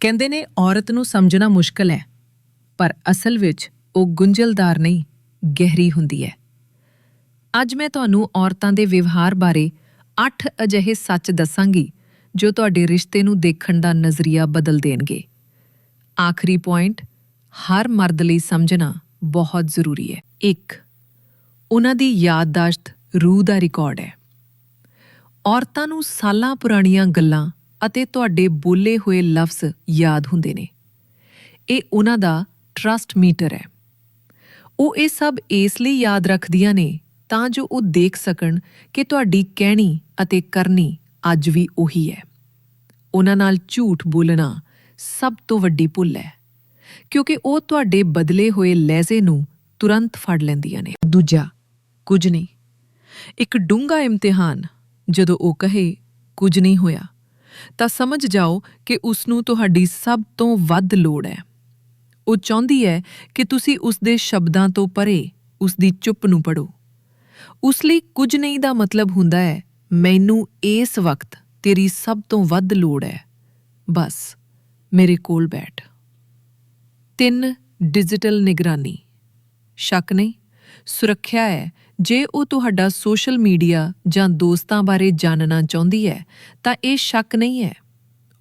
ਕਹਿੰਦੇ ਨੇ ਔਰਤ ਨੂੰ ਸਮਝਣਾ ਮੁਸ਼ਕਲ ਹੈ, ਪਰ ਅਸਲ ਵਿੱਚ ਉਹ ਗੁੰਝਲਦਾਰ ਨਹੀਂ, ਗਹਿਰੀ ਹੁੰਦੀ ਹੈ। ਅੱਜ ਮੈਂ ਤੁਹਾਨੂੰ ਔਰਤਾਂ ਦੇ ਵਿਵਹਾਰ ਬਾਰੇ 8 ਅਜਿਹੇ ਸੱਚ ਦੱਸਾਂਗੀ, ਜੋ ਤੁਹਾਡੇ ਰਿਸ਼ਤੇ ਨੂੰ ਦੇਖਣ ਦਾ ਨਜ਼ਰੀਆ ਬਦਲ ਦੇਣਗੇ। ਆਖਰੀ ਪੁਆਇੰਟ ਹਰ ਮਰਦ ਲਈ ਸਮਝਣਾ ਬਹੁਤ ਜ਼ਰੂਰੀ ਹੈ। 1 ਉਹਨਾਂ ਦੀ ਯਾਦਦਾਸ਼ਤ ਰੂਹ ਦਾ ਰਿਕਾਰਡ ਹੈ। ਔਰਤਾਂ ਨੂੰ ਸਾਲਾਂ ਪੁਰਾਣੀਆਂ ਗੱਲਾਂ ਅਤੇ ਤੁਹਾਡੇ ਬੋਲੇ ਹੋਏ ਲਫ਼ਜ਼ ਯਾਦ ਹੁੰਦੇ ਨੇ। ਇਹ ਉਹਨਾਂ ਦਾ ਟਰਸਟ ਮੀਟਰ ਹੈ। ਉਹ ਇਹ ਸਭ ਇਸ ਲਈ ਯਾਦ ਰੱਖਦੀਆਂ ਨੇ ਤਾਂ ਜੋ ਉਹ ਦੇਖ ਸਕਣ ਕਿ ਤੁਹਾਡੀ ਕਹਿਣੀ ਅਤੇ ਕਰਨੀ ਅੱਜ ਵੀ ਉਹੀ ਹੈ। ਉਹਨਾਂ ਨਾਲ ਝੂਠ ਬੋਲਣਾ ਸਭ ਤੋਂ ਵੱਡੀ ਭੁੱਲ ਹੈ, ਕਿਉਂਕਿ ਉਹ ਤੁਹਾਡੇ ਬਦਲੇ ਹੋਏ ਲਹਿਜ਼ੇ ਨੂੰ ਤੁਰੰਤ ਫੜ ਲੈਂਦੀਆਂ ਨੇ। ਦੂਜਾ, ਕੁਝ ਨਹੀਂ। ਇੱਕ ਡੂੰਘਾ ਇਮਤਿਹਾਨ ਜਦੋਂ ਉਹ ਕਹੇ, ਕੁਝ ਨਹੀਂ ਹੋਇਆ। ਤਾਂ ਸਮਝ ਜਾਓ ਕਿ ਉਸ ਨੂੰ ਤੁਹਾਡੀ ਸਭ ਤੋਂ ਵੱਧ ਲੋੜ ਹੈ। ਉਹ ਚਾਹੁੰਦੀ ਹੈ ਕਿ ਤੁਸੀਂ ਉਸ ਦੇ ਸ਼ਬਦਾਂ ਤੋਂ ਪਰੇ ਉਸ ਦੀ ਚੁੱਪ ਨੂੰ ਪੜੋ ਉਸ ਲਈ ਕੁਝ ਨਹੀਂ ਦਾ ਮਤਲਬ ਹੁੰਦਾ ਹੈ, ਮੈਨੂੰ ਇਸ ਵਕਤ ਤੇਰੀ ਸਭ ਤੋਂ ਵੱਧ ਲੋੜ ਹੈ। ਬਸ, ਮੇਰੇ ਕੋਲ ਬੈਠ। ਤਿੰਨ ਡਿਜੀਟਲ ਨਿਗਰਾਨੀ। ਸ਼ੱਕ ਨਹੀਂ? ਸੁਰੱਖਿਆ ਹੈ। ਜੇ ਉਹ ਤੁਹਾਡਾ ਸੋਸ਼ਲ ਮੀਡੀਆ ਜਾਂ ਦੋਸਤਾਂ ਬਾਰੇ ਜਾਣਨਾ ਚਾਹੁੰਦੀ ਹੈ, ਤਾਂ ਇਹ ਸ਼ੱਕ ਨਹੀਂ ਹੈ।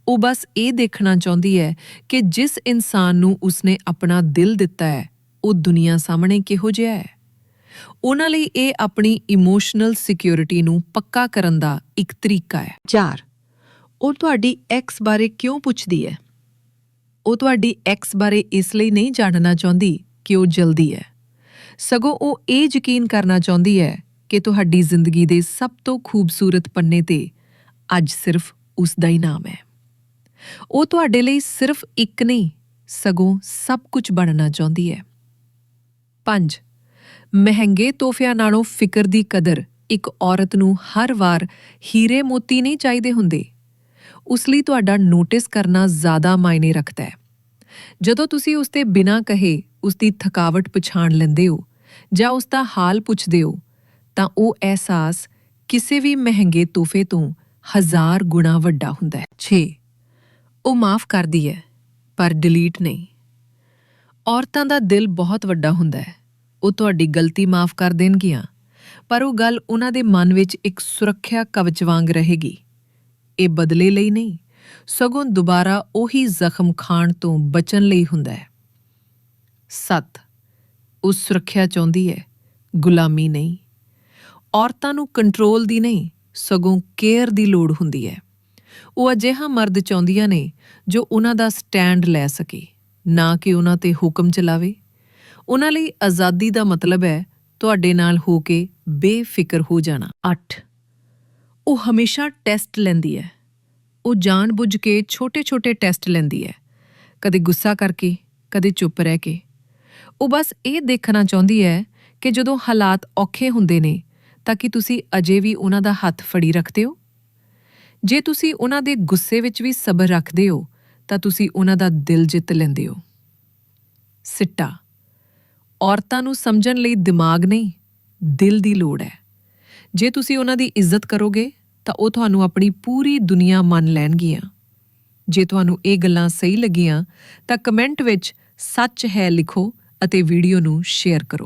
ਉਹ ਬਸ ਇਹ ਦੇਖਣਾ ਚਾਹੁੰਦੀ ਹੈ ਕਿ ਜਿਸ ਇਨਸਾਨ ਨੂੰ ਉਸਨੇ ਆਪਣਾ ਦਿਲ ਦਿੱਤਾ ਹੈ, ਉਹ ਦੁਨੀਆ ਸਾਹਮਣੇ ਕਿਹੋ ਜਿਹਾ ਹੈ। ਉਹਨਾਂ ਲਈ ਇਹ ਆਪਣੀ ਇਮੋਸ਼ਨਲ ਸਿਕਿਉਰਿਟੀ ਨੂੰ ਪੱਕਾ ਕਰਨ ਦਾ ਇੱਕ ਤਰੀਕਾ ਹੈ। 4 ਉਹ ਤੁਹਾਡੀ ਐਕਸ ਬਾਰੇ ਕਿਉਂ ਪੁੱਛਦੀ ਹੈ? ਉਹ ਤੁਹਾਡੀ ਐਕਸ ਬਾਰੇ ਇਸ ਲਈ ਨਹੀਂ ਜਾਣਨਾ ਚਾਹੁੰਦੀ ਕਿ ਉਹ ਜਲਦੀ ਹੈ। ਸਗੋਂ ਉਹ ਇਹ ਯਕੀਨ ਕਰਨਾ ਚਾਹੁੰਦੀ ਹੈ ਕਿ ਤੁਹਾਡੀ ਜ਼ਿੰਦਗੀ ਦੇ ਸਭ ਤੋਂ ਖੂਬਸੂਰਤ ਪੰਨੇ ਤੇ ਅੱਜ ਸਿਰਫ ਉਸ ਦਾ ਹੀ ਨਾਮ ਹੈ। ਉਹ ਤੁਹਾਡੇ ਲਈ ਸਿਰਫ ਇੱਕ ਨਹੀਂ, ਸਗੋਂ ਸਭ ਕੁਝ ਬਣਨਾ ਚਾਹੁੰਦੀ ਹੈ। 5 ਮਹਿੰਗੇ ਤੋਹਫਿਆਂ ਨਾਲੋਂ ਫਿਕਰ ਦੀ ਕਦਰ ਇੱਕ ਔਰਤ ਨੂੰ ਹਰ ਵਾਰ ਹੀਰੇ ਮੋਤੀ ਨਹੀਂ ਚਾਹੀਦੇ ਹੁੰਦੇ। ਉਸ ਲਈ ਤੁਹਾਡਾ ਨੋਟਿਸ ਕਰਨਾ ਜ਼ਿਆਦਾ ਮਾਇਨੇ ਰੱਖਦਾ ਹੈ। ਜਦੋਂ ਤੁਸੀਂ ਉਸ ਤੇ ਬਿਨਾਂ ਕਹੇ ਉਸ ਦੀ ਥਕਾਵਟ ਪਛਾਣ ਲੈਂਦੇ ਹੋ ਜਾਂ ਉਸ ਦਾ ਹਾਲ ਪੁੱਛਦੇ ਹੋ, ਤਾਂ ਉਹ ਅਹਿਸਾਸ ਕਿਸੇ ਵੀ ਮਹਿੰਗੇ ਤੋਹਫੇ ਤੋਂ ਹਜ਼ਾਰ ਗੁਣਾ ਵੱਡਾ ਹੁੰਦਾ ਹੈ। 6 ਉਹ ਮਾਫ ਕਰਦੀ ਹੈ, ਪਰ ਡਿਲੀਟ ਨਹੀਂ। ਔਰਤਾਂ ਦਾ ਦਿਲ ਬਹੁਤ ਵੱਡਾ ਹੁੰਦਾ ਹੈ। ਉਹ ਤੁਹਾਡੀ ਗਲਤੀ ਮਾਫ ਕਰ ਦੇਣਗੀਆਂ, ਪਰ ਉਹ ਗੱਲ ਉਹਨਾਂ ਦੇ ਮਨ ਵਿੱਚ ਇੱਕ ਸੁਰੱਖਿਆ ਕਵਚ ਵਾਂਗ ਰਹੇਗੀ। ਇਹ ਬਦਲੇ ਲਈ ਨਹੀਂ। ਸਗੋਂ ਦੁਬਾਰਾ ਉਹੀ ਜ਼ਖਮ ਖਾਣ ਤੋਂ ਬਚਣ ਲਈ ਹੁੰਦਾ ਹੈ। 7 ਉਹ ਸੁਰੱਖਿਆ ਚਾਹੁੰਦੀ ਹੈ, ਗੁਲਾਮੀ ਨਹੀਂ। ਔਰਤਾਂ ਨੂੰ ਕੰਟਰੋਲ ਦੀ ਨਹੀਂ, ਸਗੋਂ ਕੇਅਰ ਦੀ ਲੋੜ ਹੁੰਦੀ ਹੈ। ਉਹ ਅਜਿਹਾ ਮਰਦ ਚਾਹੁੰਦੀਆਂ ਨੇ ਜੋ ਉਹਨਾਂ ਦਾ ਸਟੈਂਡ ਲੈ ਸਕੇ, ਨਾ ਕਿ ਉਹਨਾਂ ਤੇ ਹੁਕਮ ਚਲਾਵੇ। ਉਹਨਾਂ ਲਈ ਆਜ਼ਾਦੀ ਦਾ ਮਤਲਬ ਹੈ ਤੁਹਾਡੇ ਨਾਲ ਹੋ ਕੇ ਬੇਫਿਕਰ ਹੋ ਜਾਣਾ। 8 ਉਹ ਹਮੇਸ਼ਾ ਟੈਸਟ ਲੈਂਦੀ ਹੈ। ਉਹ ਜਾਣਬੁੱਝ ਕੇ ਛੋਟੇ-ਛੋਟੇ ਟੈਸਟ ਲੈਂਦੀ ਹੈ। ਕਦੇ ਗੁੱਸਾ ਕਰਕੇ, ਕਦੇ ਚੁੱਪ ਰਹਿ ਕੇ। ਉਹ ਬਸ ਇਹ ਦੇਖਣਾ ਚਾਹੁੰਦੀ ਹੈ ਕਿ ਜਦੋਂ ਹਾਲਾਤ ਔਖੇ ਹੁੰਦੇ ਨੇ, ਤਾਂ ਕਿ ਤੁਸੀਂ ਅਜੇ ਵੀ ਉਹਨਾਂ ਦਾ ਹੱਥ ਫੜੀ ਰੱਖਦੇ ਹੋ? ਜੇ ਤੁਸੀਂ ਉਹਨਾਂ ਦੇ ਗੁੱਸੇ ਵਿੱਚ ਵੀ ਸਬਰ ਰੱਖਦੇ ਹੋ, ਤਾਂ ਤੁਸੀਂ ਉਹਨਾਂ ਦਾ ਦਿਲ ਜਿੱਤ ਲੈਂਦੇ ਹੋ। ਸਿੱਟਾ। ਔਰਤਾਂ ਨੂੰ ਸਮਝਣ ਲਈ ਦਿਮਾਗ ਨਹੀਂ, ਦਿਲ ਦੀ ਲੋੜ ਹੈ। ਜੇ ਤੁਸੀਂ ਉਹਨਾਂ ਦੀ ਇੱਜ਼ਤ ਕਰੋਗੇ ਤਾਂ ਉਹ ਤੁਹਾਨੂੰ ਆਪਣੀ ਪੂਰੀ ਦੁਨੀਆ ਮੰਨ ਲੈਣਗੀਆਂ। ਜੇ ਤੁਹਾਨੂੰ ਇਹ ਗੱਲਾਂ ਸਹੀ ਲੱਗੀਆਂ, ਤਾਂ ਕਮੈਂਟ ਵਿੱਚ ਸੱਚ ਹੈ ਲਿਖੋ ਅਤੇ ਵੀਡੀਓ ਨੂੰ ਸ਼ੇਅਰ ਕਰੋ।